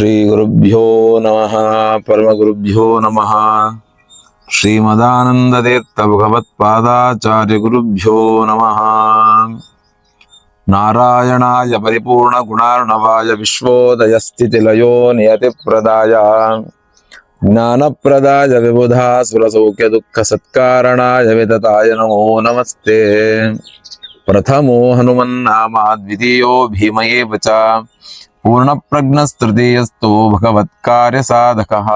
श्रीगुरुभ्यो नमः, परमगुरुभ्यो नमः। श्रीमदानन्दतीर्थभगवत्पादाचार्यगुरुभ्यो नमः। नारायणाय परिपूर्णगुणार्णवाय विश्वोदयस्थितिलयो नियतिप्रदाय। ज्ञानप्रदाय विबुधा सुरसौख्यदुःखसत्कारणाय विदताय नमो नमस्ते। प्रथमो हनुमन्नामा द्वितीयो भीमये च। पूर्णप्रज्ञस्तृतीयस्तो भगवत्कार्यसाधकः।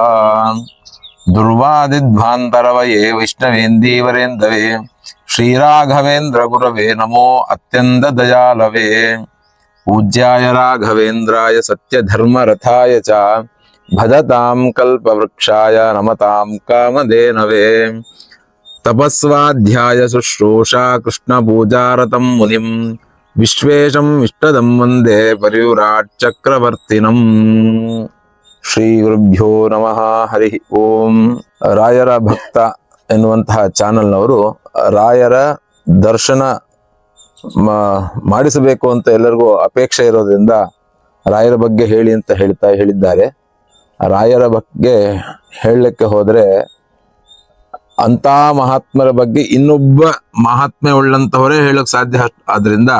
दुर्वादिध्वान्तरवये वैष्णवेन्दीवरेन्दवे, श्रीराघवेन्द्रगुरवे नमो अत्यन्तदयालवे। पूज्याय राघवेन्द्राय सत्यधर्मरथाय च, भजतां कल्पवृक्षाय नमतां कामधेनवे। तपस्वाध्याय शुश्रूषा कृष्णपूजारतं मुनिम् ವಿಶ್ವೇಶಂ ಇಷ್ಟದಂ ವಂದೇ ಪರಿವ್ರಾಟ್ ಚಕ್ರವರ್ತಿನಂ ಶ್ರೀ ಗುರುಭ್ಯೋ ನಮಃ, ಹರಿ ಓಂ. ರಾಯರ ಭಕ್ತ ಎನ್ನುವಂತಹ ಚಾನಲ್ನವರು ರಾಯರ ದರ್ಶನ ಮಾಡಿಸಬೇಕು ಅಂತ ಎಲ್ಲರಿಗೂ ಅಪೇಕ್ಷೆ ಇರೋದ್ರಿಂದ ರಾಯರ ಬಗ್ಗೆ ಹೇಳಿ ಅಂತ ಹೇಳ್ತಾ ಹೇಳಿದ್ದಾರೆ. ರಾಯರ ಬಗ್ಗೆ ಹೇಳಲಿಕ್ಕೆ ಹೋದ್ರೆ ಅಂತ ಮಹಾತ್ಮರ ಬಗ್ಗೆ ಇನ್ನೊಬ್ಬ ಮಹಾತ್ಮೆ ಉಳ್ಳಂತವರೇ ಹೇಳಕ್ ಸಾಧ್ಯ. ಆದ್ರಿಂದ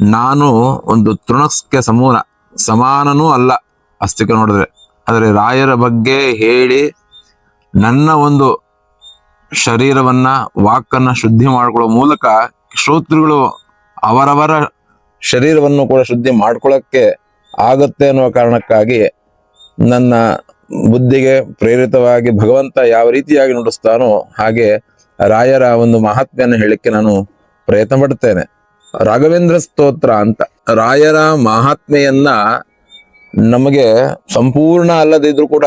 ನಾನು ಒಂದು ತೃಣಕ್ಕೆ ಸಮೂಲ, ಸಮಾನನೂ ಅಲ್ಲ ಅಸ್ತಿಕ ನೋಡಿದ್ರೆ. ಆದರೆ ರಾಯರ ಬಗ್ಗೆ ಹೇಳಿ ನನ್ನ ಒಂದು ಶರೀರವನ್ನ, ವಾಕನ್ನ ಶುದ್ಧಿ ಮಾಡ್ಕೊಳ್ಳೋ ಮೂಲಕ ಶ್ರೋತೃಗಳು ಅವರವರ ಶರೀರವನ್ನು ಕೂಡ ಶುದ್ಧಿ ಮಾಡ್ಕೊಳ್ಳಕ್ಕೆ ಆಗತ್ತೆ ಅನ್ನೋ ಕಾರಣಕ್ಕಾಗಿ ನನ್ನ ಬುದ್ಧಿಗೆ ಪ್ರೇರಿತವಾಗಿ ಭಗವಂತ ಯಾವ ರೀತಿಯಾಗಿ ನುಡಿಸ್ತಾನೋ ಹಾಗೆ ರಾಯರ ಒಂದು ಮಹಾತ್ಮೆಯನ್ನು ಹೇಳಕ್ಕೆ ನಾನು ಪ್ರಯತ್ನ ಪಡ್ತೇನೆ. ರಾಘವೇಂದ್ರ ಸ್ತೋತ್ರ ಅಂತ ರಾಯರ ಮಹಾತ್ಮೆಯನ್ನ ನಮಗೆ ಸಂಪೂರ್ಣ ಅಲ್ಲದಿದ್ರು ಕೂಡ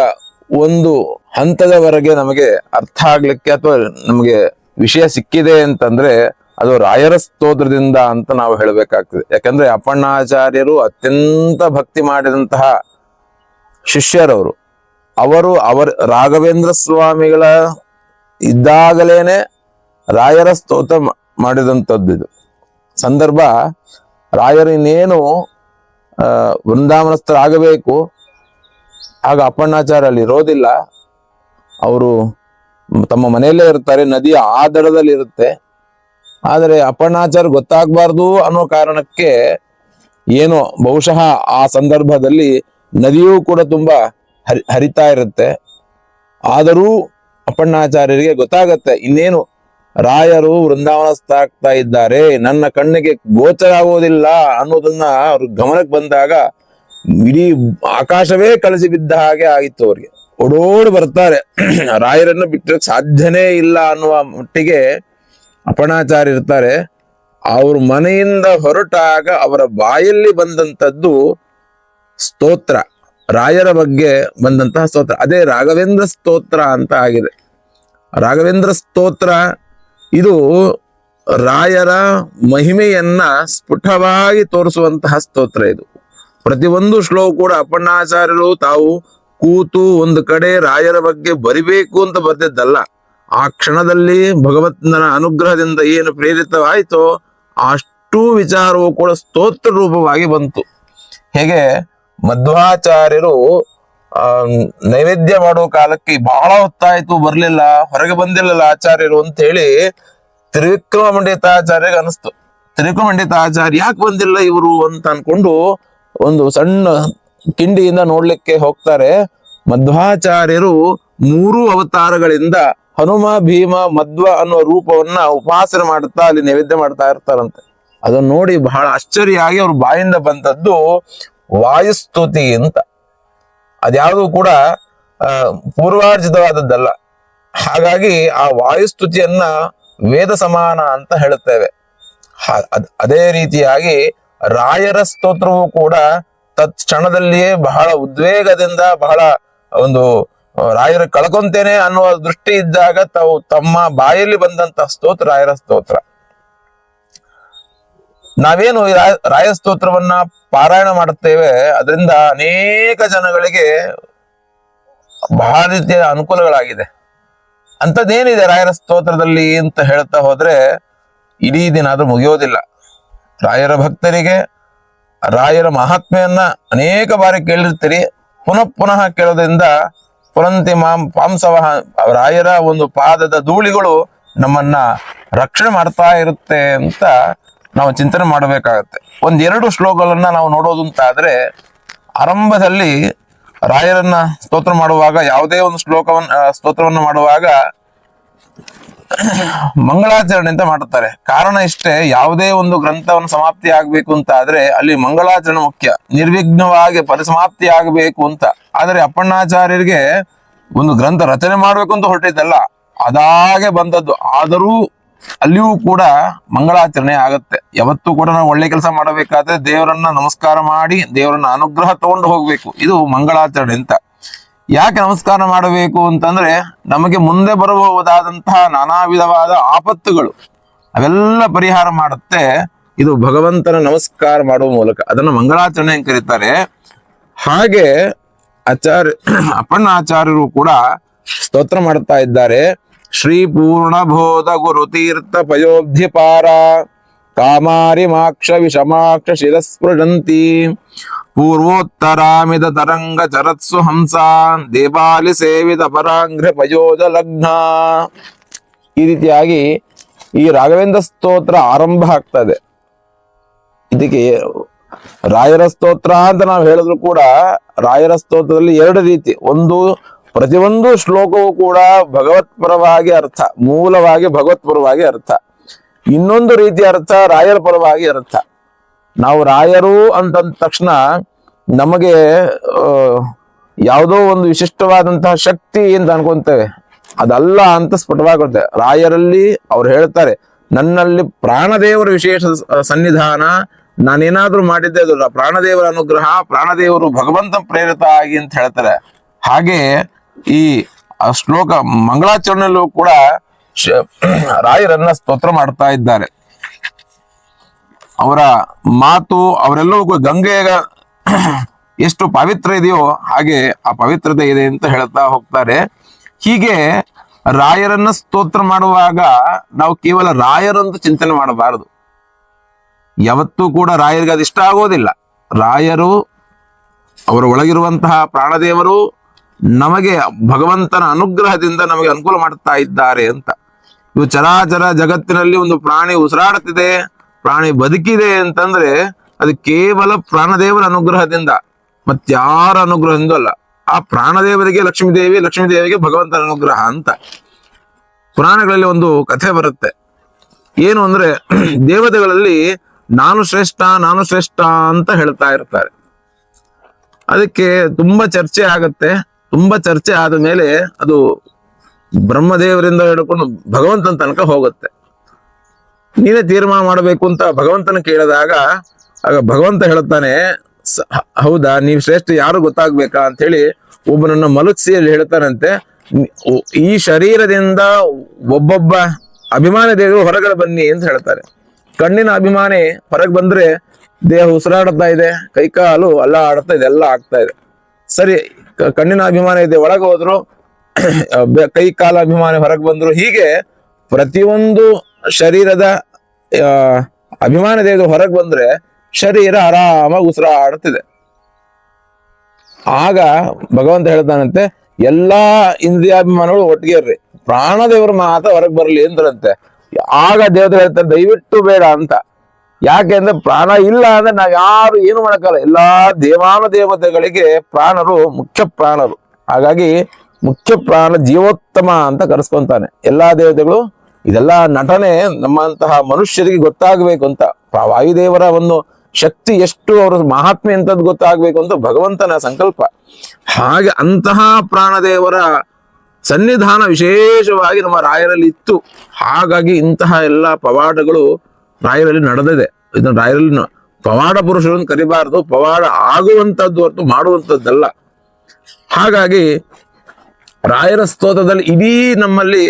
ಒಂದು ಹಂತದವರೆಗೆ ನಮಗೆ ಅರ್ಥ ಆಗ್ಲಿಕ್ಕೆ ಅಥವಾ ನಮಗೆ ವಿಷಯ ಸಿಕ್ಕಿದೆ ಅಂತಂದ್ರೆ ಅದು ರಾಯರ ಸ್ತೋತ್ರದಿಂದ ಅಂತ ನಾವು ಹೇಳಬೇಕಾಗ್ತದೆ. ಯಾಕಂದ್ರೆ ಅಪ್ಪಣ್ಣಾಚಾರ್ಯರು ಅತ್ಯಂತ ಭಕ್ತಿ ಮಾಡಿದಂತಹ ಶಿಷ್ಯರವರು. ಅವರು ಅವರ ರಾಘವೇಂದ್ರ ಸ್ವಾಮಿಗಳ ಇದ್ದಾಗಲೇನೆ ರಾಯರ ಸ್ತೋತ್ರ ಮಾಡಿದಂಥದ್ದು ಇದು. ಸಂದರ್ಭ ರಾಯರು ಇನ್ನೇನು ವೃಂದಾವನಸ್ಥರಾಗಬೇಕು, ಆಗ ಅಪ್ಪಣ್ಣಾಚಾರ ಅಲ್ಲಿ ಇರೋದಿಲ್ಲ. ಅವರು ತಮ್ಮ ಮನೆಯಲ್ಲೇ ಇರ್ತಾರೆ ನದಿಯ ಆ ದಡದಲ್ಲಿ ಇರುತ್ತೆ ಆದರೆ ಅಪ್ಪಣ್ಣಾಚಾರ ಗೊತ್ತಾಗಬಾರ್ದು ಅನ್ನೋ ಕಾರಣಕ್ಕೆ, ಏನೋ ಬಹುಶಃ ಆ ಸಂದರ್ಭದಲ್ಲಿ ನದಿಯೂ ಕೂಡ ತುಂಬಾ ಹರಿ, ಹರಿತಾ ಇರುತ್ತೆ. ಆದರೂ ಅಪ್ಪಣ್ಣಾಚಾರ್ಯರಿಗೆ ಗೊತ್ತಾಗತ್ತೆ, ಇನ್ನೇನು ರಾಯರು ವೃಂದಾವನಸ್ಥಾಗ್ತಾ ಇದ್ದಾರೆ, ನನ್ನ ಕಣ್ಣಿಗೆ ಗೋಚರ ಆಗೋದಿಲ್ಲ ಅನ್ನೋದನ್ನ ಅವ್ರ ಗಮನಕ್ಕೆ ಬಂದಾಗ ಇಡೀ ಆಕಾಶವೇ ಕಳಿಸಿ ಬಿದ್ದ ಹಾಗೆ ಆಗಿತ್ತು ಅವ್ರಿಗೆ. ಓಡೋಡ್ ಬರ್ತಾರೆ. ರಾಯರನ್ನು ಬಿಟ್ಟರೆ ಸಾಧ್ಯನೇ ಇಲ್ಲ ಅನ್ನುವ ಮಟ್ಟಿಗೆ ಅಪಣಾಚಾರ್ಯ ಇರ್ತಾರೆ. ಅವ್ರ ಮನೆಯಿಂದ ಹೊರಟಾಗ ಅವರ ಬಾಯಲ್ಲಿ ಬಂದಂಥದ್ದು ಸ್ತೋತ್ರ. ರಾಯರ ಬಗ್ಗೆ ಬಂದಂತಹ ಸ್ತೋತ್ರ. ಅದೇ ರಾಘವೇಂದ್ರ ಸ್ತೋತ್ರ ಅಂತ ಆಗಿದೆ. ರಾಘವೇಂದ್ರ ಸ್ತೋತ್ರ, ಇದು ರಾಯರ ಮಹಿಮೆಯನ್ನ ಸ್ಫುಟವಾಗಿ ತೋರಿಸುವಂತಹ ಸ್ತೋತ್ರ ಇದು. ಪ್ರತಿಯೊಂದು ಶ್ಲೋಕ ಕೂಡ ಅಪ್ಪಣ್ಣಾಚಾರ್ಯರು ತಾವು ಕೂತು ಒಂದು ಕಡೆ ರಾಯರ ಬಗ್ಗೆ ಬರಿಬೇಕು ಅಂತ ಬರ್ತಿದ್ದಲ್ಲ ಆ ಕ್ಷಣದಲ್ಲಿ ಭಗವಂತನ ಅನುಗ್ರಹದಿಂದ ಏನು ಪ್ರೇರಿತವಾಯಿತೋ ಅಷ್ಟು ವಿಚಾರವು ಕೂಡ ಸ್ತೋತ್ರ ರೂಪವಾಗಿ ಬಂತು. ಹೇಗೆ? ಮಧ್ವಾಚಾರ್ಯರು ನೈವೇದ್ಯ ಮಾಡುವ ಕಾಲಕ್ಕೆ ಬಹಳ ಹೊತ್ತಾಯ್ತು, ಬರ್ಲಿಲ್ಲ, ಹೊರಗೆ ಬಂದಿಲ್ಲಲ್ಲ ಆಚಾರ್ಯರು ಅಂತ ಹೇಳಿ ತ್ರಿವಿಕ್ರಮ ಆಚಾರ್ಯಗ ಅನಿಸ್ತು. ತ್ರಿವಿಕ್ರಮ ಪಂಡಿತಾಚಾರ್ಯ ಯಾಕೆ ಬಂದಿಲ್ಲ ಇವರು ಅಂತ ಅನ್ಕೊಂಡು ಒಂದು ಸಣ್ಣ ಕಿಂಡಿಯಿಂದ ನೋಡ್ಲಿಕ್ಕೆ ಹೋಗ್ತಾರೆ. ಮಧ್ವಾಚಾರ್ಯರು ಮೂರು ಅವತಾರಗಳಿಂದ ಹನುಮ, ಭೀಮ, ಮಧ್ವ ಅನ್ನೋ ರೂಪವನ್ನ ಉಪಾಸನೆ ಮಾಡ್ತಾ ಅಲ್ಲಿ ನೈವೇದ್ಯ ಮಾಡ್ತಾ ಇರ್ತಾರಂತೆ. ಅದನ್ನ ನೋಡಿ ಬಹಳ ಆಶ್ಚರ್ಯ ಆಗಿ ಅವ್ರ ಬಾಯಿಂದ ಬಂದದ್ದು ವಾಯುಸ್ತುತಿ ಅಂತ. ಅದ್ಯಾವುದು ಕೂಡ ಪೂರ್ವಾರ್ಜಿತವಾದದ್ದಲ್ಲ. ಹಾಗಾಗಿ ಆ ವಾಯುಸ್ತುತಿಯನ್ನ ವೇದ ಸಮಾನ ಅಂತ ಹೇಳುತ್ತೇವೆ. ಅದೇ ರೀತಿಯಾಗಿ ರಾಯರ ಸ್ತೋತ್ರವು ಕೂಡ ತತ್ ಕ್ಷಣದಲ್ಲಿಯೇ ಬಹಳ ಉದ್ವೇಗದಿಂದ ಬಹಳ ಒಂದು, ರಾಯರ ಕಳ್ಕೊಂತೇನೆ ಅನ್ನುವ ದೃಷ್ಟಿ ಇದ್ದಾಗ ತಾವು ತಮ್ಮ ಬಾಯಲ್ಲಿ ಬಂದಂತಹ ಸ್ತೋತ್ರ ರಾಯರ ಸ್ತೋತ್ರ. ನಾವೇನು ರಾಯ ಸ್ತೋತ್ರವನ್ನ ಪಾರಾಯಣ ಮಾಡುತ್ತೇವೆ. ಅದರಿಂದ ಅನೇಕ ಜನಗಳಿಗೆ ಬಹಳ ರೀತಿಯ ಅನುಕೂಲಗಳಾಗಿದೆ. ಅಂಥದ್ದೇನಿದೆ? ರಾಯರ ಸ್ತೋತ್ರದಲ್ಲಿ ಅಂತ ಹೇಳ್ತಾ ಹೋದ್ರೆ, ಇಡೀ ದಿನ ಆದ್ರೂ ಮುಗಿಯೋದಿಲ್ಲ. ರಾಯರ ಭಕ್ತರಿಗೆ, ರಾಯರ ಮಹಾತ್ಮೆಯನ್ನ ಅನೇಕ ಬಾರಿ ಕೇಳಿರ್ತೀರಿ. ಪುನಃ ಪುನಃ ಕೇಳೋದ್ರಿಂದ ಪುರಂತಿ ಮಾಂ ಪಾಂಸವ ರಾಯರ ಒಂದು ಪಾದದ ಧೂಳಿಗಳು ನಮ್ಮನ್ನ ರಕ್ಷಣೆ ಮಾಡ್ತಾ ಇರುತ್ತೆ ಅಂತ ನಾವು ಚಿಂತನೆ ಮಾಡಬೇಕಾಗತ್ತೆ. ಒಂದ್ ಎರಡು ಶ್ಲೋಕಗಳನ್ನ ನಾವು ನೋಡೋದು ಅಂತ ಆದ್ರೆ ಆರಂಭದಲ್ಲಿ ರಾಯರನ್ನ ಸ್ತೋತ್ರ ಮಾಡುವಾಗ, ಯಾವುದೇ ಒಂದು ಶ್ಲೋಕವನ್ನ ಸ್ತೋತ್ರವನ್ನು ಮಾಡುವಾಗ ಮಂಗಳಾಚರಣೆ ಅಂತ ಮಾಡುತ್ತಾರೆ. ಕಾರಣ ಇಷ್ಟೇ, ಯಾವುದೇ ಒಂದು ಗ್ರಂಥವನ್ನು ಸಮಾಪ್ತಿ ಆಗ್ಬೇಕು ಅಂತ ಆದ್ರೆ ಅಲ್ಲಿ ಮಂಗಳಾಚರಣೆ ಮುಖ್ಯ. ನಿರ್ವಿಘ್ನವಾಗಿ ಪರಿಸಮಾಪ್ತಿ ಆಗಬೇಕು ಅಂತ. ಆದ್ರೆ ಅಪ್ಪಣ್ಣಾಚಾರ್ಯರಿಗೆ ಒಂದು ಗ್ರಂಥ ರಚನೆ ಮಾಡ್ಬೇಕು ಅಂತ ಹೊರಟಿದ್ದಲ್ಲ. ಅದಾಗೆ ಬಂದದ್ದು. ಆದರೂ ಅಲ್ಲಿಯೂ ಕೂಡ ಮಂಗಳಾಚರಣೆ ಆಗತ್ತೆ. ಯಾವತ್ತೂ ಕೂಡ ನಾವು ಒಳ್ಳೆ ಕೆಲಸ ಮಾಡಬೇಕಾದ್ರೆ ದೇವರನ್ನ ನಮಸ್ಕಾರ ಮಾಡಿ, ದೇವರನ್ನ ಅನುಗ್ರಹ ತಗೊಂಡು ಹೋಗ್ಬೇಕು. ಇದು ಮಂಗಳಾಚರಣೆ ಅಂತ. ಯಾಕೆ ನಮಸ್ಕಾರ ಮಾಡಬೇಕು ಅಂತಂದ್ರೆ ನಮಗೆ ಮುಂದೆ ಬರಬಹುದಾದಂತಹ ನಾನಾ ವಿಧವಾದ ಆಪತ್ತುಗಳು. ಅವೆಲ್ಲ ಪರಿಹಾರ ಮಾಡುತ್ತೆ. ಇದು ಭಗವಂತನ ನಮಸ್ಕಾರ ಮಾಡುವ ಮೂಲಕ. ಅದನ್ನು ಮಂಗಳಾಚರಣೆ ಅಂತ ಕರೀತಾರೆ. ಹಾಗೆ ಆಚಾರ್ಯ ಅಪ್ಪಣ್ಣ ಆಚಾರ್ಯರು ಕೂಡ ಸ್ತೋತ್ರ ಮಾಡ್ತಾ ಇದ್ದಾರೆ. ವಿಷಮಾಕ್ಷ ಶಿರಸ್ಪೃಶಂತಿ ಪೂರ್ವೋತ್ತರಾಮಿದ ತರಂಗ ಚರತ್ಸು ಹಂಸ. ದೇವಾಲಿ ಸೇವಿತ ಪರಾಂಘ್ರ ಪಯೋಜ ಲಗ್ನ ಈ ರೀತಿಯಾಗಿ ಈ ರಾಘವೇಂದ್ರ ಸ್ತೋತ್ರ ಆರಂಭ ಆಗ್ತದೆ. ಇದಕ್ಕೆ ರಾಯರ ಸ್ತೋತ್ರ ಅಂತ ನಾವು ಹೇಳಿದ್ರು ಕೂಡ ರಾಯರ ಸ್ತೋತ್ರದಲ್ಲಿ ಎರಡು ರೀತಿ. ಒಂದು ಪ್ರತಿಯೊಂದು ಶ್ಲೋಕವೂ ಕೂಡ ಭಗವತ್ಪರವಾಗಿ ಅರ್ಥ, ಮೂಲವಾಗಿ ಭಗವತ್ಪರವಾಗಿ ಅರ್ಥ. ಇನ್ನೊಂದು ರೀತಿಯ ಅರ್ಥ ರಾಯರ ಪರವಾಗಿ ಅರ್ಥ. ನಾವು ರಾಯರು ಅಂತಂದ ತಕ್ಷಣ ನಮಗೆ ಯಾವುದೋ ಒಂದು ವಿಶಿಷ್ಟವಾದಂತಹ ಶಕ್ತಿ ಅಂತ ಅನ್ಕೊಂತೇವೆ. ಅದಲ್ಲ ಅಂತ ಸ್ಫುಟವಾಗುತ್ತೆ. ರಾಯರಲ್ಲಿ ಅವ್ರು ಹೇಳ್ತಾರೆ, ನನ್ನಲ್ಲಿ ಪ್ರಾಣದೇವರ ವಿಶೇಷ ಸನ್ನಿಧಾನ, ನಾನೇನಾದ್ರೂ ಮಾಡಿದ್ದೆ ಅದು ಪ್ರಾಣದೇವರ ಅನುಗ್ರಹ, ಪ್ರಾಣದೇವರು ಭಗವಂತ ಪ್ರೇರಿತ ಆಗಿ ಅಂತ ಹೇಳ್ತಾರೆ. ಹಾಗೆ ಈ ಶ್ಲೋಕ ಮಂಗಳಾಚರಣೆಯಲ್ಲೂ ಕೂಡ ರಾಯರನ್ನ ಸ್ತೋತ್ರ ಮಾಡ್ತಾ ಇದ್ದಾರೆ. ಅವರ ಮಾತು ಅವರೆಲ್ಲವೂ ಗಂಗೆಯ ಎಷ್ಟು ಪವಿತ್ರ ಇದೆಯೋ ಹಾಗೆ ಆ ಪವಿತ್ರತೆ ಇದೆ ಅಂತ ಹೇಳ್ತಾ ಹೋಗ್ತಾರೆ. ಹೀಗೆ ರಾಯರನ್ನ ಸ್ತೋತ್ರ ಮಾಡುವಾಗ ನಾವು ಕೇವಲ ರಾಯರಂತ ಚಿಂತನೆ ಮಾಡಬಾರದು. ಯಾವತ್ತೂ ಕೂಡ ರಾಯರಿಗೆ ಅದು ಇಷ್ಟ ಆಗೋದಿಲ್ಲ. ರಾಯರು ಅವರ ಒಳಗಿರುವಂತಹ ಪ್ರಾಣದೇವರು ನಮಗೆ ಭಗವಂತನ ಅನುಗ್ರಹದಿಂದ ನಮಗೆ ಅನುಕೂಲ ಮಾಡ್ತಾ ಇದ್ದಾರೆ ಅಂತ. ಇವು ಚರಾಚರ ಜಗತ್ತಿನಲ್ಲಿ ಒಂದು ಪ್ರಾಣಿ ಉಸಿರಾಡುತ್ತಿದೆ, ಪ್ರಾಣಿ ಬದುಕಿದೆ ಅಂತಂದ್ರೆ ಅದು ಕೇವಲ ಪ್ರಾಣದೇವರ ಅನುಗ್ರಹದಿಂದ ಮತ್ತಾರ ಅನುಗ್ರಹದಿಂದ ಅಲ್ಲ. ಆ ಪ್ರಾಣದೇವರಿಗೆ ಲಕ್ಷ್ಮೀ ದೇವಿ ಲಕ್ಷ್ಮೀ ದೇವಿಗೆ ಭಗವಂತನ ಅನುಗ್ರಹ ಅಂತ. ಪುರಾಣಗಳಲ್ಲಿ ಒಂದು ಕಥೆ ಬರುತ್ತೆ. ಏನು ಅಂದ್ರೆ ದೇವತೆಗಳಲ್ಲಿ ನಾನು ಶ್ರೇಷ್ಠ ನಾನು ಶ್ರೇಷ್ಠ ಅಂತ ಹೇಳ್ತಾ ಇರ್ತಾರೆ. ಅದಕ್ಕೆ ತುಂಬಾ ಚರ್ಚೆ ಆಗತ್ತೆ. ತುಂಬಾ ಚರ್ಚೆ ಆದ ಮೇಲೆ ಅದು ಬ್ರಹ್ಮದೇವರಿಂದ ಹಿಡ್ಕೊಂಡು ಭಗವಂತನ ತನಕ ಹೋಗುತ್ತೆ. ನೀನೇ ತೀರ್ಮಾನ ಮಾಡಬೇಕು ಅಂತ ಭಗವಂತನ ಕೇಳಿದಾಗ, ಆಗ ಭಗವಂತ ಹೇಳುತ್ತಾನೆ ಹೌದಾ, ನೀವು ಶ್ರೇಷ್ಠ ಯಾರು ಗೊತ್ತಾಗ್ಬೇಕಾ? ಅಂತ ಹೇಳಿ ಒಬ್ಬನನ್ನ ಅಲ್ಲಿ ಹೇಳ್ತಾನಂತೆ ಈ ಶರೀರದಿಂದ ಒಬ್ಬೊಬ್ಬ ಅಭಿಮಾನ ದೇವರು ಹೊರಗಡೆ ಬನ್ನಿ ಅಂತ ಹೇಳ್ತಾರೆ. ಕಣ್ಣಿನ ಅಭಿಮಾನಿ ಹೊರಗೆ ಬಂದ್ರೆ ದೇಹ ಉಸಿರಾಡ್ತಾ ಇದೆ ಕೈಕಾಲು ಎಲ್ಲ ಆಡ್ತಾ ಇದೆ, ಎಲ್ಲ ಆಗ್ತಾ ಇದೆ. ಸರಿ ಕಣ್ಣಿನ ಅಭಿಮಾನ ಇದೆ, ಒಳಗೆ ಹೋದ್ರು ಕೈ ಕಾಲ ಅಭಿಮಾನ ಹೊರಗೆ ಬಂದ್ರು, ಹೀಗೆ ಪ್ರತಿಯೊಂದು ಶರೀರದ ಅಭಿಮಾನ ಹೊರಗೆ ಬಂದ್ರೆ ಶರೀರ ಆರಾಮಾಗಿ ಉಸಿರಾಡುತ್ತಿದೆ ಆಗ ಭಗವಂತ ಹೇಳ್ತಾನಂತೆ, ಎಲ್ಲಾ ಇಂದ್ರಿಯಾಭಿಮಾನಗಳು ಒಟ್ಟಿಗೆ ಇರ್ರಿ. ಪ್ರಾಣದೇವರು ಮಾತ್ರ ಹೊರಗೆ ಬರಲಿ ಅಂದ್ರಂತೆ. ಆಗ ದೇವತೆ ಹೇಳ್ತಾರೆ, ದಯವಿಟ್ಟು ಬೇಡ ಅಂತ. ಯಾಕೆ ಅಂದ್ರೆ ಪ್ರಾಣ ಇಲ್ಲ ಅಂದ್ರೆ ನಾವು ಯಾರು ಏನು ಮಾಡೋಕ್ಕಲ್ಲ ಎಲ್ಲಾ ದೇವಾನು ದೇವತೆಗಳಿಗೆ ಪ್ರಾಣರು ಮುಖ್ಯ ಪ್ರಾಣರು. ಹಾಗಾಗಿ ಮುಖ್ಯ ಪ್ರಾಣ ಜೀವೋತ್ತಮ ಅಂತ ಕರೆಸ್ಕೊಂತಾನೆ. ಎಲ್ಲಾ ದೇವತೆಗಳು ಇದೆಲ್ಲ ನಟನೆ ನಮ್ಮಂತಹ ಮನುಷ್ಯರಿಗೆ ಗೊತ್ತಾಗಬೇಕು ಅಂತ. ವಾಯುದೇವರ ಒಂದು ಶಕ್ತಿ ಎಷ್ಟು, ಅವರ ಮಹಾತ್ಮೆ ಅಂತದ್ದು ಗೊತ್ತಾಗಬೇಕು ಅಂತ ಭಗವಂತನ ಸಂಕಲ್ಪ. ಹಾಗೆ ಅಂತಹ ಪ್ರಾಣದೇವರ ಸನ್ನಿಧಾನ ವಿಶೇಷವಾಗಿ ನಮ್ಮ ರಾಯರಲ್ಲಿ ಇತ್ತು. ಹಾಗಾಗಿ ಇಂತಹ ಎಲ್ಲ ಪವಾಡಗಳು ರಾಯರಲ್ಲಿ ನಡೆದಿದೆ. ಇದನ್ನು ರಾಯರಲ್ಲಿ ಪವಾಡ ಪುರುಷರು ಅಂತ ಕರಿಬಾರದು, ಪವಾಡ ಆಗುವಂತದ್ದು ಹೊರತು ಮಾಡುವಂತದ್ದಲ್ಲ. ಹಾಗಾಗಿ ರಾಯರ ಸ್ತೋತ್ರದಲ್ಲಿ ಇಡೀ ನಮ್ಮಲ್ಲಿ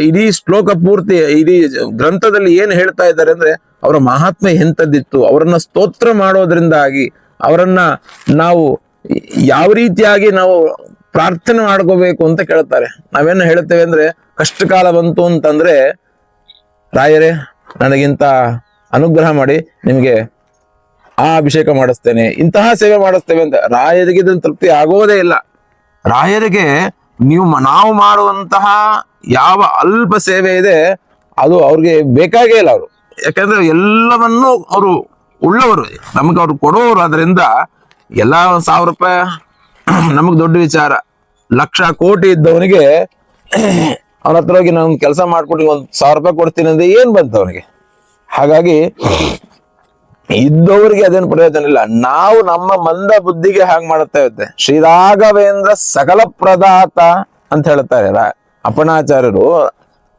ಇಡೀ ಶ್ಲೋಕ ಪೂರ್ತಿ, ಇಡೀ ಗ್ರಂಥದಲ್ಲಿ ಏನು ಹೇಳ್ತಾ ಇದ್ದಾರೆ ಅಂದ್ರೆ ಅವರ ಮಹಾತ್ಮೆ ಎಂಥದ್ದಿತ್ತು, ಅವರನ್ನ ಸ್ತೋತ್ರ ಮಾಡೋದ್ರಿಂದಾಗಿ ಅವರನ್ನ ನಾವು ಯಾವ ರೀತಿಯಾಗಿ ನಾವು ಪ್ರಾರ್ಥನೆ ಮಾಡ್ಕೋಬೇಕು ಅಂತ ಕೇಳ್ತಾರೆ. ನಾವೇನು ಹೇಳ್ತೇವೆ ಅಂದ್ರೆ ಕಷ್ಟ ಕಾಲ ಬಂತು ಅಂತಂದ್ರೆ, ರಾಯರೇ ನನಗಿಂತ ಅನುಗ್ರಹ ಮಾಡಿ ನಿಮಗೆ ಆ ಅಭಿಷೇಕ ಮಾಡಿಸ್ತೇನೆ, ಇಂತಹ ಸೇವೆ ಮಾಡಿಸ್ತೇವೆ ಅಂತ. ರಾಯರಿಗೆ ಇದನ್ನು ತೃಪ್ತಿ ಆಗೋದೇ ಇಲ್ಲ. ರಾಯರಿಗೆ ನೀವು ನಾವು ಮಾಡುವಂತಹ ಯಾವ ಅಲ್ಪ ಸೇವೆ ಇದೆ, ಅದು ಅವ್ರಿಗೆ ಬೇಕಾಗೇ ಇಲ್ಲ ಅವರು. ಯಾಕಂದ್ರೆ ಎಲ್ಲವನ್ನೂ ಅವರು ಉಳ್ಳವರು. ನಮಗೆ ಅವ್ರು ಕೊಡೋರು. ಅದರಿಂದ ಎಲ್ಲ ಸಾವಿರ ರೂಪಾಯಿ ನಮಗೆ ದೊಡ್ಡ ವಿಚಾರ. ಲಕ್ಷ ಕೋಟಿ ಇದ್ದವನಿಗೆ ಅವನ ಹತ್ರ ಹೋಗಿ ನಾನು ಕೆಲಸ ಮಾಡ್ಕೊಟ್ಟು ಒಂದು ಸಾವಿರ ರೂಪಾಯಿ ಕೊಡ್ತೀನಿ ಅಂದ್ರೆ ಏನ್ ಬಂತು ಅವನಿಗೆ? ಹಾಗಾಗಿ ಇದ್ದವರಿಗೆ ಅದೇನು ಪ್ರಯೋಜನ ಇಲ್ಲ. ನಾವು ನಮ್ಮ ಮಂದ ಬುದ್ಧಿಗೆ ಹಾಗೆ ಮಾಡುತ್ತಾ ಇರುತ್ತೆ ಶ್ರೀರಾಘವೇಂದ್ರ ಸಕಲ ಪ್ರದಾತ ಅಂತ ಹೇಳ್ತಾರೆ ಅಪಣಾಚಾರ್ಯರು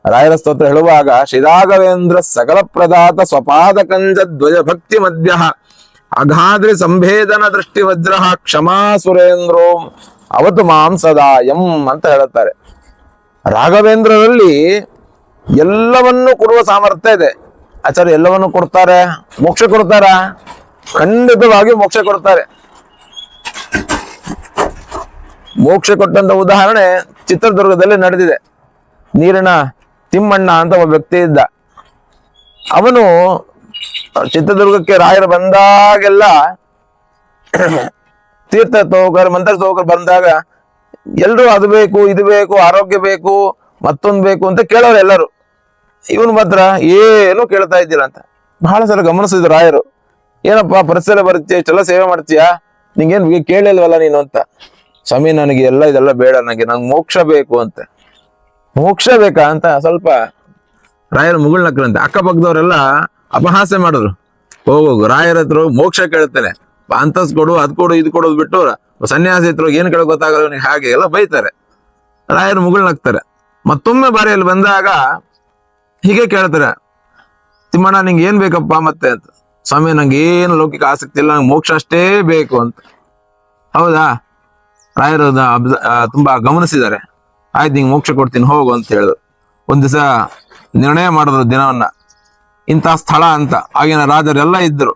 ರಾಯರ ಸ್ತೋತ್ರ ಹೇಳುವಾಗ, ಶ್ರೀರಾಘವೇಂದ್ರ ಸಕಲ ಪ್ರದಾತ ಸ್ವಪಾದ ಕಂಜ ಧ್ವಜ ಭಕ್ತಿ ಮಧ್ಯ ಅಘಾದ್ರಿ ಸಂಭೇದನ ದೃಷ್ಟಿ ವಜ್ರ ಕ್ಷಮಾ ಸುರೇಂದ್ರೋ ಅವತು ಮಾಂಸದಾಯಂ ಅಂತ ಹೇಳುತ್ತಾರೆ. ರಾಘವೇಂದ್ರರಲ್ಲಿ ಎಲ್ಲವನ್ನೂ ಕೊಡುವ ಸಾಮರ್ಥ್ಯ ಇದೆ. ಆಚಾರ್ಯ, ಎಲ್ಲವನ್ನು ಕೊಡ್ತಾರೆ? ಮೋಕ್ಷ ಕೊಡ್ತಾರ? ಖಂಡಿತವಾಗಿ ಮೋಕ್ಷ ಕೊಡ್ತಾರೆ. ಮೋಕ್ಷ ಕೊಟ್ಟಂತ ಉದಾಹರಣೆ ಚಿತ್ರದುರ್ಗದಲ್ಲಿ ನಡೆದಿದೆ. ನೀರಿನ ತಿಮ್ಮಣ್ಣ ಅಂತ ಒಬ್ಬ ವ್ಯಕ್ತಿ ಇದ್ದ. ಅವನು ಚಿತ್ರದುರ್ಗಕ್ಕೆ ರಾಯರು ಬಂದಾಗೆಲ್ಲ ತೀರ್ಥ ತಗೋಕರ್ ಮಂತ್ರ ತಗೋಕರ್ ಬಂದಾಗ ಎಲ್ರು ಅದು ಬೇಕು, ಇದು ಬೇಕು, ಆರೋಗ್ಯ ಬೇಕು, ಮತ್ತೊಂದು ಬೇಕು ಅಂತ ಕೇಳೋರು ಎಲ್ಲರೂ. ಇವನು ಮಾತ್ರ ಏನು ಕೇಳ್ತಾ ಇದ್ದೀರ ಅಂತ. ಬಹಳ ಸಲ ಗಮನಿಸಿದ್ರು ರಾಯರು. ಏನಪ್ಪ, ಪರಿಸರ ಬರುತ್ತೆ ಚಲೋ ಸೇವೆ ಮಾಡ್ತೀಯಾ? ನಿಂಗೇನು ಕೇಳಿಲ್ವಲ್ಲ ನೀನು ಅಂತ. ಸ್ವಾಮಿ, ನನಗೆ ಎಲ್ಲ ಇದೆಲ್ಲ ಬೇಡ ನನಗೆ ನಂಗೆ ಮೋಕ್ಷ ಬೇಕು ಅಂತ. ಮೋಕ್ಷ ಬೇಕಾ ಅಂತ ಸ್ವಲ್ಪ ರಾಯರು ಮುಗುಳ್ನಕ್ರಂತೆ ಅಕ್ಕಪಕ್ಕದವರೆಲ್ಲ ಅಪಹಾಸ್ಯ ಮಾಡಿದ್ರು ಹೋಗು ರಾಯರ ಹತ್ರ ಮೋಕ್ಷ ಕೇಳ್ತಾನೆ ಅಂತಸ್ ಕೊಡು, ಅದ್ ಕೊಡು, ಇದು ಕೊಡೋದು ಬಿಟ್ಟು ಸನ್ಯಾಸಿ ಇದ್ರು ಏನ್ ಕೇಳೋ ಗೊತ್ತಾಗಲ್ಲ ಅವನಿಗೆ ಹಾಗೆ, ಎಲ್ಲ ಬೈತಾರೆ. ರಾಯರು ಮುಗುಳ್ನಾಗ್ತಾರೆ ಮತ್ತೊಮ್ಮೆ ಬಾರಿಯಲ್ಲಿ ಬಂದಾಗ ಹೀಗೆ ಕೇಳ್ತಾರೆ, ತಿಮ್ಮಣ್ಣ, ನಿಂಗೆ ಏನ್ ಬೇಕಪ್ಪ ಮತ್ತೆ ಅಂತ. ಸ್ವಾಮಿ, ನಂಗೆ ಏನು ಲೌಕಿಕ ಆಸಕ್ತಿ ಇಲ್ಲ, ನಂಗೆ ಮೋಕ್ಷ ಅಷ್ಟೇ ಬೇಕು ಅಂತ. ಹೌದಾ? ರಾಯರು ತುಂಬಾ ಗಮನಿಸಿದ್ದಾರೆ. ಆಯ್ತು, ನಿಂಗೆ ಮೋಕ್ಷ ಕೊಡ್ತೀನಿ, ಹೋಗು ಅಂತ ಹೇಳಿದ್ರು ಒಂದ್ ದಿವಸ ನಿರ್ಣಯ ಮಾಡಿದ್ರು ದಿನವನ್ನ. ಇಂಥ ಸ್ಥಳ ಅಂತ. ಆಗಿನ ರಾಜರೆಲ್ಲ ಇದ್ರು.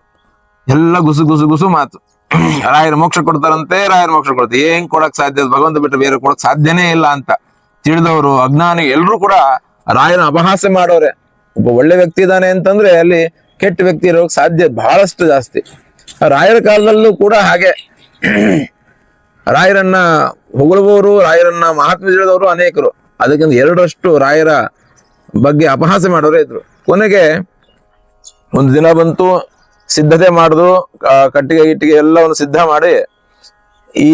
ಎಲ್ಲ ಗುಸು ಗುಸು ಗುಸು ಮಾತು. ರಾಯರು ಮೋಕ್ಷ ಕೊಡ್ತಾರಂತೆ, ರಾಯರ ಮೋಕ್ಷ ಕೊಡ್ತಾರೆ. ಏನ್ ಕೊಡಕ್ ಸಾಧ್ಯ? ಭಗವಂತ ಬಿಟ್ಟು ಬೇರೆ ಕೊಡಕ್ ಸಾಧ್ಯನೇ ಇಲ್ಲ ಅಂತ ತಿಳಿದವರು, ಅಜ್ಞಾನಿ ಎಲ್ರು ಕೂಡ ರಾಯನ ಅಪಹಾಸ್ಯ ಮಾಡೋರೆ. ಒಬ್ಬ ಒಳ್ಳೆ ವ್ಯಕ್ತಿ ಇದ್ದಾನೆ ಅಂತಂದ್ರೆ ಅಲ್ಲಿ ಕೆಟ್ಟ ವ್ಯಕ್ತಿ ಇರೋಕ್ ಸಾಧ್ಯ ಬಹಳಷ್ಟು ಜಾಸ್ತಿ. ರಾಯರ ಕಾಲದಲ್ಲೂ ಕೂಡ ಹಾಗೆ. ರಾಯರನ್ನ ಹೊಗಳುವವರು, ರಾಯರನ್ನ ಮಹಾತ್ಮ ತಿಳಿದವರು ಅನೇಕರು. ಅದಕ್ಕಿಂತ ಎರಡರಷ್ಟು ರಾಯರ ಬಗ್ಗೆ ಅಪಹಾಸ್ಯ ಮಾಡೋರೇ ಇದ್ರು. ಕೊನೆಗೆ ಒಂದು ದಿನ ಬಂತು ಸಿದ್ಧತೆ ಮಾಡುದು ಕಟ್ಟಿಗೆ ಇಟ್ಟಿಗೆ ಎಲ್ಲವನ್ನು ಸಿದ್ಧ ಮಾಡಿ, ಈ,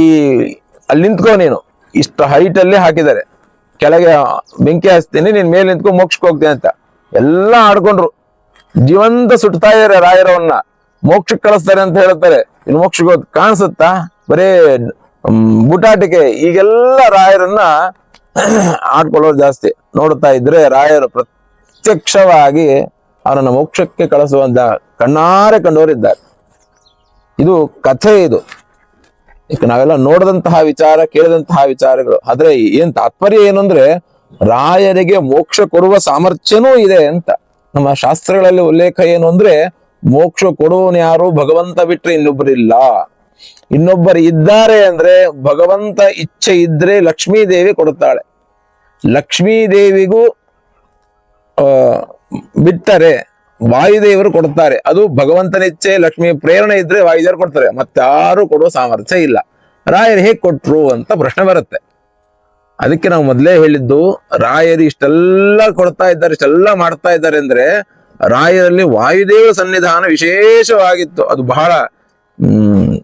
ಅಲ್ಲಿ ನಿಂತ್ಕೋ ನೀನು. ಇಷ್ಟು ಹೈಟ್ ಅಲ್ಲಿ ಹಾಕಿದ್ದಾರೆ. ಕೆಳಗೆ ಬೆಂಕಿ ಹಚ್ತೀನಿ ನೀನ್ ಮೇಲೆ ನಿಂತ್ಕೊ, ಮೋಕ್ಷಕ್ಕೆ ಹೋಗ್ತೀನಿ ಅಂತ. ಎಲ್ಲ ಆಡ್ಕೊಂಡ್ರು. ಜೀವಂತ ಸುಟ್ತಾ ಇದಾರೆ ರಾಯರವನ್ನ. ಮೋಕ್ಷಕ್ಕೆ ಕಳಿಸ್ತಾರೆ ಅಂತ ಹೇಳ್ತಾರೆ ಇನ್ನು ಮೋಕ್ಷಕ್ಕೆ ಹೋದ್ ಕಾಣಿಸುತ್ತಾ? ಬರೇ ಬುಟಾಟಿಕೆ. ಈಗೆಲ್ಲ ರಾಯರನ್ನ ಆಡ್ಕೊಳ್ಳೋದು ಜಾಸ್ತಿ. ನೋಡ್ತಾ ಇದ್ರೆ ರಾಯರು ಪ್ರತ್ಯಕ್ಷವಾಗಿ ಅವರನ್ನ ಮೋಕ್ಷಕ್ಕೆ ಕಳಿಸುವಂತ ಕಣ್ಣಾರೆ ಕಂಡವರಿದ್ದಾರೆ. ಇದು ಕಥೆ ಇದು. ನಾವೆಲ್ಲ ನೋಡಿದಂತಹ ವಿಚಾರ, ಕೇಳಿದಂತಹ ವಿಚಾರಗಳು. ಆದ್ರೆ ಏನ್ ತಾತ್ಪರ್ಯ ಏನು ಅಂದ್ರೆ ರಾಯರಿಗೆ ಮೋಕ್ಷ ಕೊಡುವ ಸಾಮರ್ಥ್ಯನೂ ಇದೆ ಅಂತ. ನಮ್ಮ ಶಾಸ್ತ್ರಗಳಲ್ಲಿ ಉಲ್ಲೇಖ ಏನು ಅಂದ್ರೆ ಮೋಕ್ಷ ಕೊಡುವನು ಯಾರು? ಭಗವಂತ ಬಿಟ್ರೆ ಇನ್ನೊಬ್ಬರಿಲ್ಲ ಇನ್ನೊಬ್ಬರು ಇದ್ದಾರೆ ಅಂದ್ರೆ ಭಗವಂತ ಇಚ್ಛೆ ಇದ್ರೆ ಲಕ್ಷ್ಮೀ ದೇವಿ ಕೊಡುತ್ತಾಳೆ ಲಕ್ಷ್ಮೀ ಬಿಟ್ಟರೆ ವಾಯುದೇವರು ಕೊಡ್ತಾರೆ ಅದು ಭಗವಂತನ ಇಚ್ಛೆ ಲಕ್ಷ್ಮಿ ಪ್ರೇರಣೆ ಇದ್ರೆ ವಾಯುದೇವರು ಕೊಡ್ತಾರೆ. ಮತ್ತಾರು ಕೊಡುವ ಸಾಮರ್ಥ್ಯ ಇಲ್ಲ. ರಾಯರು ಹೇಗೆ ಕೊಟ್ರು ಅಂತ ಪ್ರಶ್ನೆ ಬರುತ್ತೆ. ಅದಕ್ಕೆ ನಾವು ಮೊದಲೇ ಹೇಳಿದ್ದು, ರಾಯರು ಇಷ್ಟೆಲ್ಲ ಕೊಡ್ತಾ ಇದ್ದಾರೆ, ಇಷ್ಟೆಲ್ಲ ಮಾಡ್ತಾ ಇದ್ದಾರೆ ಅಂದ್ರೆ ರಾಯರಲ್ಲಿ ವಾಯುದೇವರ ಸನ್ನಿಧಾನ ವಿಶೇಷವಾಗಿತ್ತು. ಅದು ಬಹಳ, ಹ್ಮ್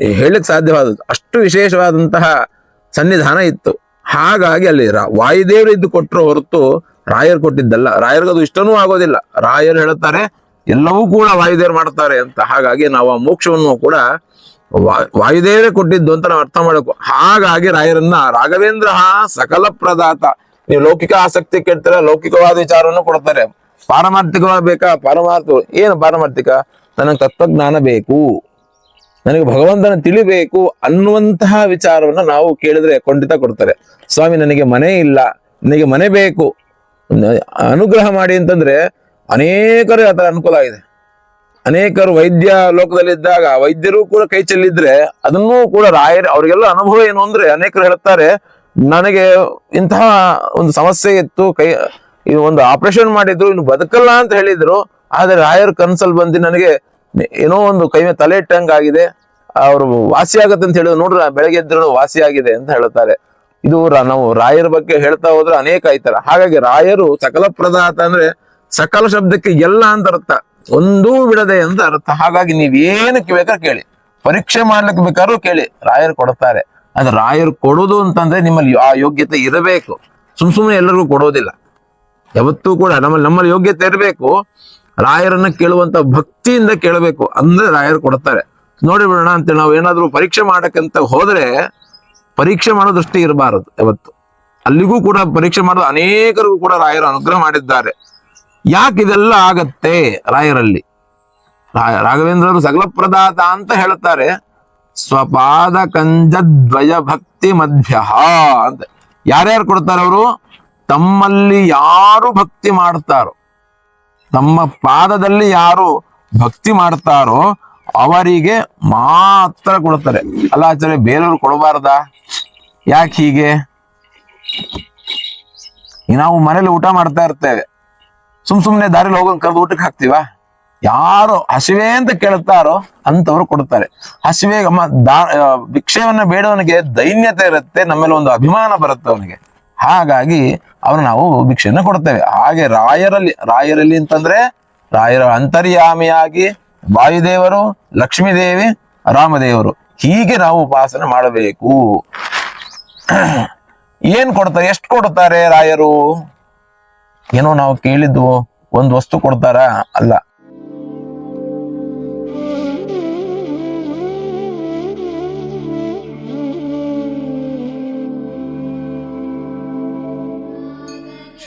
ಹೇಳಕ್ ಸಾಧ್ಯವಾದದ್ದು. ಅಷ್ಟು ವಿಶೇಷವಾದಂತಹ ಸನ್ನಿಧಾನ ಇತ್ತು. ಹಾಗಾಗಿ ಅಲ್ಲಿ ವಾಯುದೇವರು ಇದ್ದು ಕೊಟ್ಟರು ಹೊರತು ರಾಯರು ಕೊಟ್ಟಿದ್ದಲ್ಲ ರಾಯರ್ಗದು ಇಷ್ಟನೂ ಆಗೋದಿಲ್ಲ. ರಾಯರ್ ಹೇಳುತ್ತಾರೆ, ಎಲ್ಲವೂ ಕೂಡ ವಾಯುದೇವರು ಮಾಡ್ತಾರೆ ಅಂತ. ಹಾಗಾಗಿ ನಾವು ಆ ಮೋಕ್ಷವನ್ನು ಕೂಡ ವಾಯುದೇವರೇ ಕೊಟ್ಟಿದ್ದು ಅಂತ ನಾವು ಅರ್ಥ ಮಾಡಬೇಕು. ಹಾಗಾಗಿ ರಾಯರನ್ನ ರಾಘವೇಂದ್ರ ಸಕಲ ಪ್ರದಾತ. ನೀವು ಲೌಕಿಕ ಆಸಕ್ತಿ ಕೇಳ್ತಾರೆ ಲೌಕಿಕವಾದ ವಿಚಾರವನ್ನು ಕೊಡ್ತಾರೆ. ಪಾರಮಾರ್ಥಿಕವಾಗಿ ಬೇಕಾ? ಪಾರಮಾರ್ಥ, ಏನು ಪಾರಮಾರ್ಥಿಕ? ನನಗೆ ತತ್ವಜ್ಞಾನ ಬೇಕು. ನನಗೆ ಭಗವಂತನ ತಿಳಿಬೇಕು ಅನ್ನುವಂತಹ ವಿಚಾರವನ್ನ ನಾವು ಕೇಳಿದ್ರೆ ಖಂಡಿತ ಕೊಡ್ತಾರೆ. ಸ್ವಾಮಿ, ನನಗೆ ಮನೆ ಇಲ್ಲ. ನನಗೆ ಮನೆ ಬೇಕು. ಅನುಗ್ರಹ ಮಾಡಿ ಅಂತಂದ್ರೆ ಅನೇಕರು ಅದರ ಅನುಕೂಲ ಆಗಿದೆ. ಅನೇಕರು ವೈದ್ಯ ಲೋಕದಲ್ಲಿದ್ದಾಗ, ವೈದ್ಯರು ಕೂಡ ಕೈ ಚೆಲ್ಲಿದ್ರೆ ಅದನ್ನೂ ಕೂಡ ರಾಯರ್, ಅವರಿಗೆಲ್ಲ ಅನುಭವ ಏನು ಅಂದ್ರೆ ಅನೇಕರು ಹೇಳ್ತಾರೆ, ನನಗೆ ಇಂತಹ ಒಂದು ಸಮಸ್ಯೆ ಇತ್ತು, ಕೈ ಇದು ಒಂದು ಆಪರೇಷನ್ ಮಾಡಿದ್ರು, ಇನ್ನು ಬದುಕಲ್ಲ ಅಂತ ಹೇಳಿದ್ರು, ಆದ್ರೆ ರಾಯರ್ ಕನ್ಸಲ್ ಬಂದು ನನಗೆ ಏನೋ ಒಂದು ಕೈ ಮೇಲೆ ತಲೆ ಇಟ್ಟಂಗಾಗಿದೆ, ಅವರು ವಾಸಿ ಆಗತ್ತೆ ಅಂತ ಹೇಳಿದ್ರು. ನೋಡ್ರ, ಬೆಳಗ್ಗೆ ಎದ್ರು ವಾಸಿ ಆಗಿದೆ ಅಂತ ಹೇಳ್ತಾರೆ ಇದು ನಾವು ರಾಯರ ಬಗ್ಗೆ ಹೇಳ್ತಾ ಹೋದ್ರೆ ಅನೇಕ ಐತರ ಹಾಗಾಗಿ ರಾಯರು ಸಕಲ ಪ್ರದಾತ ಅಂದ್ರೆ ಸಕಲ ಶಬ್ದಕ್ಕೆ ಎಲ್ಲ ಅಂತ ಅರ್ಥ. ಒಂದೂ ಬಿಡದೆ ಅಂತ ಅರ್ಥ. ಹಾಗಾಗಿ ನೀವೇನಕ್ಕೆ ಬೇಕಾದ್ರೆ ಕೇಳಿ. ಪರೀಕ್ಷೆ ಮಾಡ್ಲಿಕ್ಕೆ ಬೇಕಾದ್ರೂ ಕೇಳಿ. ರಾಯರು ಕೊಡ್ತಾರೆ. ಅದು ರಾಯರು ಕೊಡೋದು ಅಂತಂದ್ರೆ ನಿಮ್ಮಲ್ಲಿ ಆ ಯೋಗ್ಯತೆ ಇರಬೇಕು. ಸುಮ್ ಸುಮ್ಮನೆ ಎಲ್ಲರಿಗೂ ಕೊಡೋದಿಲ್ಲ. ಯಾವತ್ತೂ ಕೂಡ ನಮ್ಮಲ್ಲಿ ನಮ್ಮಲ್ಲಿ ಯೋಗ್ಯತೆ ಇರಬೇಕು. ರಾಯರನ್ನ ಕೇಳುವಂತ ಭಕ್ತಿಯಿಂದ ಕೇಳಬೇಕು. ಅಂದ್ರೆ ರಾಯರು ಕೊಡ್ತಾರೆ. ನೋಡಿ ಬಿಡೋಣ ಅಂತ ನಾವು ಏನಾದ್ರೂ ಪರೀಕ್ಷೆ ಮಾಡಕ್ಕಂತ ಹೋದ್ರೆ ಪರೀಕ್ಷೆ ಮಾಡೋ ದೃಷ್ಟಿ ಇರಬಾರದು ಯಾವತ್ತು. ಅಲ್ಲಿಗೂ ಕೂಡ ಪರೀಕ್ಷೆ ಮಾಡೋದು ಅನೇಕರಿಗೂ ಕೂಡ ರಾಯರು ಅನುಗ್ರಹ ಮಾಡಿದ್ದಾರೆ. ಯಾಕೆ ಇದೆಲ್ಲ ಆಗತ್ತೆ ರಾಯರಲ್ಲಿ? ರಾಘವೇಂದ್ರರು ಸಕಲ ಪ್ರದಾತ ಅಂತ ಹೇಳ್ತಾರೆ ಸ್ವಪಾದ ಕಂಜದ್ವಯ ಭಕ್ತಿ ಮಧ್ಯ ಅಂತ. ಯಾರ್ಯಾರು ಕೊಡ್ತಾರೆ ಅವರು? ತಮ್ಮಲ್ಲಿ ಯಾರು ಭಕ್ತಿ ಮಾಡ್ತಾರೋ, ತಮ್ಮ ಪಾದದಲ್ಲಿ ಯಾರು ಭಕ್ತಿ ಮಾಡ್ತಾರೋ ಅವರಿಗೆ ಮಾತ್ರ ಕೊಡುತ್ತಾರೆ. ಅಲ್ಲ ಆಚಾರ್ಯ ಬೇರೆಯವ್ರು ಕೊಡಬಾರ್ದ? ಯಾಕೆ ಹೀಗೆ? ನಾವು ಮನೇಲಿ ಊಟ ಮಾಡ್ತಾ ಇರ್ತೇವೆ. ಸುಮ್ ಸುಮ್ನೆ ದಾರಿಲಿ ಹೋಗೋನ್ ಕರೆದು ಊಟಕ್ಕೆ ಹಾಕ್ತಿವಾ? ಯಾರು ಹಸಿವೆ ಅಂತ ಕೇಳುತ್ತಾರೋ ಅಂತವ್ರು ಕೊಡ್ತಾರೆ. ಹಸಿವೆ ದಾ- ಭಿಕ್ಷೆಯನ್ನ ಬೇಡವನಿಗೆ ದೈನ್ಯತೆ ಇರುತ್ತೆ ನಮ್ಮೇಲೆ ಒಂದು ಅಭಿಮಾನ ಬರುತ್ತೆ ಅವನಿಗೆ. ಹಾಗಾಗಿ ಅವ್ರು ನಾವು ಭಿಕ್ಷೆಯನ್ನ ಕೊಡ್ತೇವೆ. ಹಾಗೆ ರಾಯರಲ್ಲಿ ರಾಯರಲ್ಲಿ ಅಂತಂದ್ರೆ ರಾಯರ ಅಂತರ್ಯಾಮಿಯಾಗಿ ವಾಯುದೇವರು, ಲಕ್ಷ್ಮೀದೇವಿ, ರಾಮದೇವರು. ಹೀಗೆ ನಾವು ಉಪಾಸನೆ ಮಾಡಬೇಕು. ಏನ್ ಕೊಡ್ತಾರೆ? ಎಷ್ಟು ಕೊಡ್ತಾರೆ ರಾಯರು? ಏನೋ ನಾವು ಕೇಳಿದ್ದು ಒಂದು ವಸ್ತು ಕೊಡ್ತಾರ? ಅಲ್ಲ.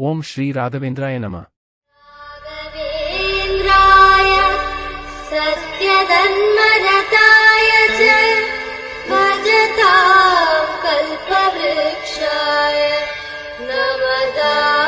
ॐ श्री राघवेन्द्राय नमः। राघवेन्द्राय सत्यधन्मरताय च मरता कल्पवृक्षाय नमता